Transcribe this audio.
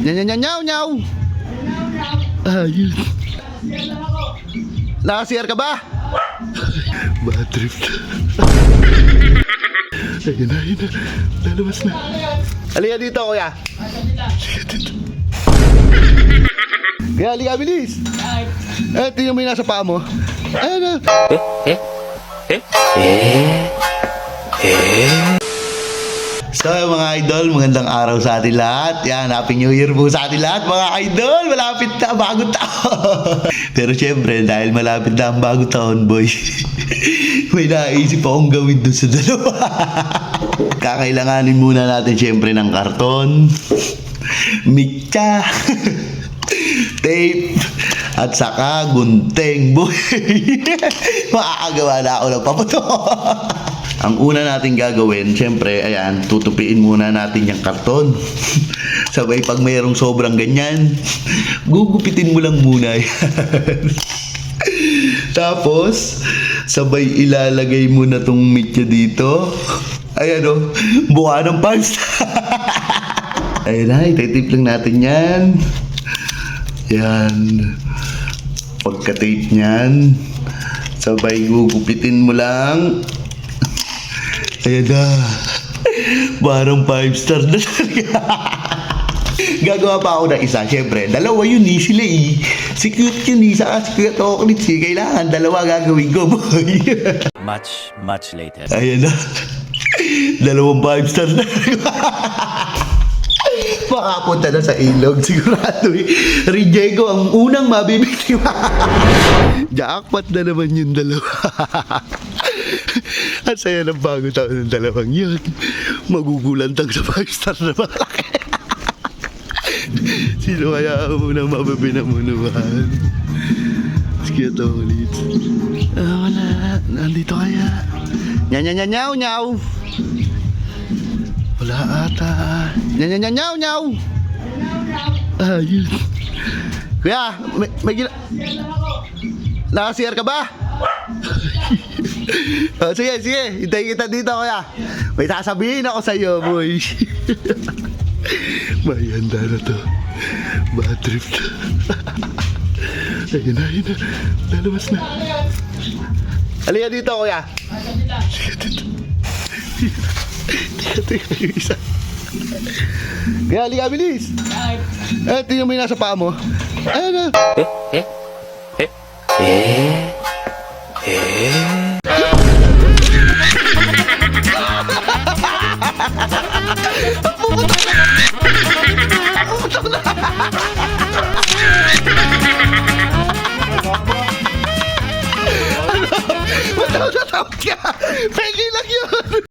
Nyaw, nyaw, nyaw, nyaw. Ayun. Naka-CR ka ba? Bad trip na. ayun na, ayun na. Lalabas na. Halika dito, kuya. Halika dito. Kaya halika, bilis. Eh, tingnan mo yung nasa paa mo. Ayun na. So mga idol, magandang araw sa atin lahat. Yan, Happy New Year po sa atin lahat mga idol. Malapit na bagong taon. Pero syempre, dahil malapit na ang bagong taon, boy, may naisip akong gawin dun sa dalawa. Kakailanganin muna natin syempre ng karton, mikcha, tape, at saka gunting, boy. Makakagawa na ako ng paputo. Ang una natin gagawin, syempre, ayan, tutupiin muna natin yung karton. Sabay pag mayroong sobrang ganyan, gugupitin mo lang muna yan. Tapos, sabay ilalagay mo na tong mitya dito. Ayan o, buka ng pants. Ayan na, itatip lang natin yan. Yan. Pagka-tape niyan, sabay gugupitin mo lang. Ayan na. Parang five star na talaga. Gagawa pa ako ng isa. Siyempre, dalawa yun eh. Sila eh. Si cute yun eh. Saka si cute chocolate eh. Kailangan dalawa gagawin ko, boy. Much, much later. Ayan na. Dalawang five star na. Makapunta na sa ilog. Sigurado eh. Rejego ang unang mabibiktima. Jackpot na naman yung dalawa. Ang saya ng bago taon ng dalawang yun. Magugulantang sa five star na malaki. Sino kaya ang unang mabibinamunuhan? Sige to ulit. Ah, wala. Nandito kaya. Nya nya nya nyaw nyaw. Wala ata. Nya nya nya nyaw nyaw. Ayun. Kuya, may, may gina... Naka-CR ka ba? oh, sige, sige. Hintayin kita dito, kuya. May sasabihin ako sa iyo, boy. may handa na to. Bad trip na. ayun na, ayun na. Lalabas na. Halika dito, kuya. Sige, dito. Tika, tika, yung isa. Kaya, halika, bilis. Eh, tingnan mo yung nasa paa mo. Ayun na. Matawag na tawag ka. Pegi lang yun.